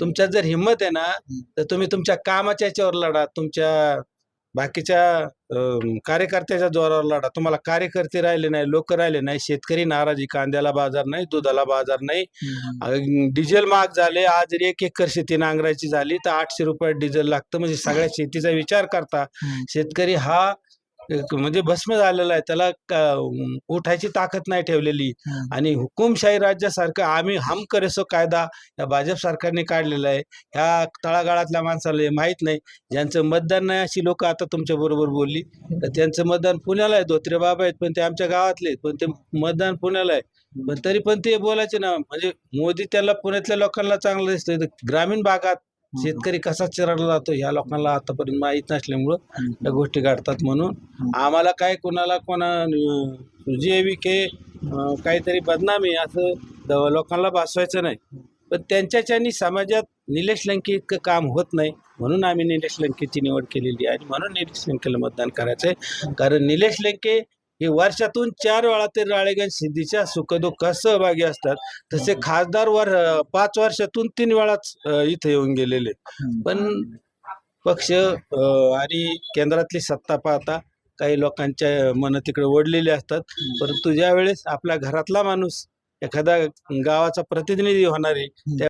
तुमच्यात जर हिंमत आहे ना तर तुम्ही तुमच्या कामाच्या याच्यावर लढा तुमच्या बाकीच्या कार्यकर्त्याच्या जोरावर लढा. तुम्हाला कार्यकर्ते राहिले नाही लोक राहिले नाही शेतकरी नाराजी कांद्याला बाजार नाही दुधाला बाजार नाही. डिझेल महाग झाले आज एक एकर शेती नांगरायची झाली तर आठशे रुपयात डिझेल लागतं. म्हणजे सगळ्या शेतीचा विचार करता. शेतकरी हा म्हणजे भस्म झालेला आहे. त्याला उठायची ताकद नाही ठेवलेली. आणि हुकुमशाही राज्यासारखं आम्ही हम करेसो कायदा या भाजप सरकारने काढलेला आहे. ह्या तळागाळातल्या माणसाला हे माहीत नाही. ज्यांचं मतदान नाही अशी लोक आता तुमच्या बरोबर बोलली. तर त्यांचं मतदान पुण्याला आहे. धोत्रे बाबा आहेत पण ते आमच्या गावातले आहेत. पण ते मतदान पुण्याला आहे. पण तरी पण ते बोलायचे ना म्हणजे मोदी त्याला पुण्यातल्या लोकांना चांगलं दिसतंय. ग्रामीण भागात शेतकरी कसा चिरडला जातो ह्या लोकांना आतापर्यंत माहीत नसल्यामुळं. या गोष्टी घडतात म्हणून. आम्हाला काय कोणाला कोणा जे विखे अं, काहीतरी बदनामी असं लोकांना भासवायचं नाही. पण त्यांच्याच्यानी समाजात निलेश लंके इतकं काम होत नाही म्हणून आम्ही निलेश लंकेची निवड केलेली आहे आणि म्हणून निलेश लंकेला मतदान करायचं आहे कारण निलेश लंके हे वर्षातून चार वेळा ते राळेगंज सिद्धीच्या सुखदुःखात सहभागी असतात. तसे खासदार वर पाच वर्षातून तीन वेळाच इथे येऊन गेलेले. पण पक्ष आणि केंद्रातली सत्ता पाहता काही लोकांच्या मन तिकडे ओढलेले असतात. परंतु ज्या वेळेस आपल्या घरातला माणूस एखादा गावाचा प्रतिनिधी होणार त्या